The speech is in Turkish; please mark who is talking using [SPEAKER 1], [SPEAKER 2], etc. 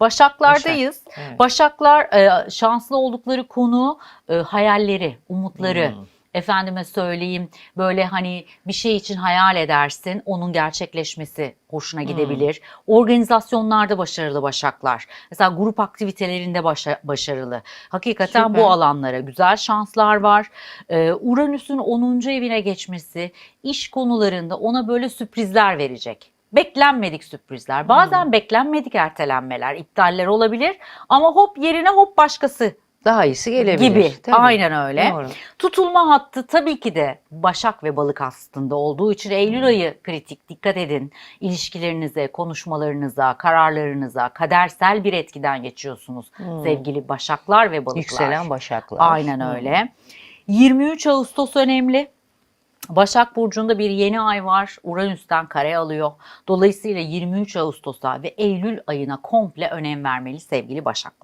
[SPEAKER 1] Başaklardayız.
[SPEAKER 2] Başak, evet.
[SPEAKER 1] Başaklar e, şanslı oldukları konu e, hayalleri, umutları.
[SPEAKER 2] Hmm.
[SPEAKER 1] Efendime söyleyeyim böyle hani bir şey için hayal edersin onun gerçekleşmesi hoşuna
[SPEAKER 2] Hmm.
[SPEAKER 1] gidebilir. Organizasyonlarda başarılı başaklar. Mesela grup aktivitelerinde başa- başarılı. Hakikaten
[SPEAKER 2] Süper.
[SPEAKER 1] bu alanlara güzel şanslar var. Ee, Uranüs'ün 10. evine geçmesi iş konularında ona böyle sürprizler verecek. Beklenmedik sürprizler. Bazen
[SPEAKER 2] Hmm.
[SPEAKER 1] beklenmedik ertelenmeler, iptaller olabilir ama hop yerine hop başkası
[SPEAKER 2] Daha iyisi gelebilir.
[SPEAKER 1] gibi.
[SPEAKER 2] Tabii.
[SPEAKER 1] Aynen öyle.
[SPEAKER 2] Doğru.
[SPEAKER 1] Tutulma hattı tabii ki de Başak ve Balık aslında olduğu için Eylül
[SPEAKER 2] Hmm.
[SPEAKER 1] ayı kritik. Dikkat edin ilişkilerinize, konuşmalarınıza, kararlarınıza, kadersel bir etkiden geçiyorsunuz
[SPEAKER 2] Hmm.
[SPEAKER 1] sevgili Başaklar ve Balıklar.
[SPEAKER 2] Yükselen başaklar.
[SPEAKER 1] Aynen
[SPEAKER 2] Hmm.
[SPEAKER 1] öyle. 23 Ağustos önemli. Başak Burcu'nda bir yeni ay var. Uranüs'ten kare alıyor. Dolayısıyla 23 Ağustos'a ve Eylül ayına komple önem vermeli sevgili Başaklar.